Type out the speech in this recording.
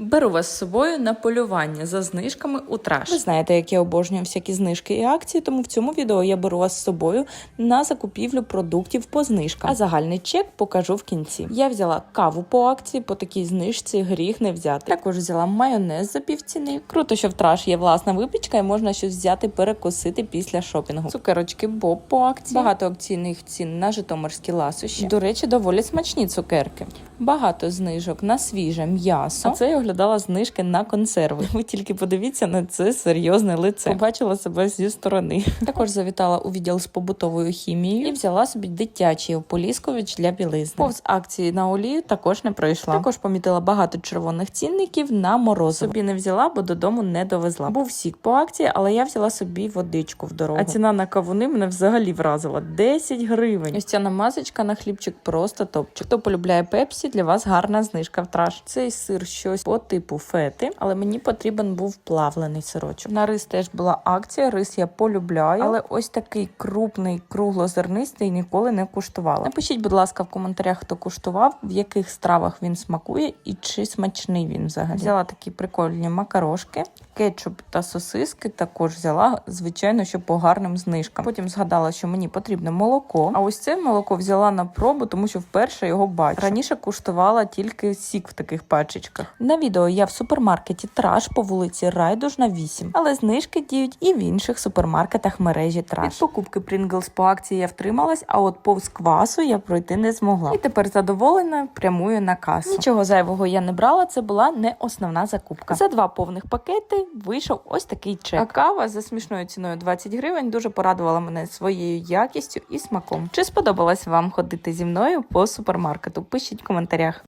Беру вас з собою на полювання за знижками у траш. Ви знаєте, як я обожнюю всякі знижки і акції, тому в цьому відео я беру вас з собою на закупівлю продуктів по знижкам. А загальний чек покажу в кінці. Я взяла каву по акції, по такій знижці гріх не взяти. Також взяла майонез за півціни. Круто, що в траш є власна випічка і можна щось взяти перекусити після шопінгу. Цукерочки Боб по акції. Багато акційних цін на житомирські ласощі. До речі, доволі смачні цукерки. Багато знижок на свіже м'ясо. А це оглядала знижки на консерви. Ви тільки подивіться на це серйозне лице. Побачила себе зі сторони. Також завітала у відділ з побутовою хімією і взяла собі дитячий ополіскович для білизни. Повз акції на олію також не пройшла. Також помітила багато червоних цінників на морозиво. Собі не взяла, бо додому не довезла. Був сік по акції, але я взяла собі водичку в дорогу. А ціна на кавуни мене взагалі вразила 10 гривень. Ось ця намазочка на хлібчик просто топчик. Хто полюбляє пепсі, для вас гарна знижка в траш. Цей сир щось типу фети, але мені потрібен був плавлений сирочок. На рис теж була акція. Рис я полюбляю, але ось такий крупний круглозернистий ніколи не куштувала. Напишіть, будь ласка, в коментарях, хто куштував, в яких стравах він смакує і чи смачний він взагалі. Взяла такі прикольні макарошки. Кетчуп та сосиски також взяла, звичайно, що по гарним знижкам. Потім згадала, що мені потрібне молоко. А ось це молоко взяла на пробу, тому що вперше його бачу. Раніше куштувала тільки сік в таких пачечках. На відео я в супермаркеті Траш по вулиці Райдужна 8, але знижки діють і в інших супермаркетах мережі Траш. Від покупки Pringles по акції я втрималась, а от повз квасу я пройти не змогла. І тепер задоволена прямую на касу. Нічого зайвого я не брала. Це була не основна закупка. За два повних пакети вийшов ось такий чек. А кава за смішною ціною 20 гривень дуже порадувала мене своєю якістю і смаком. Чи сподобалось вам ходити зі мною по супермаркету? Пишіть в коментарях.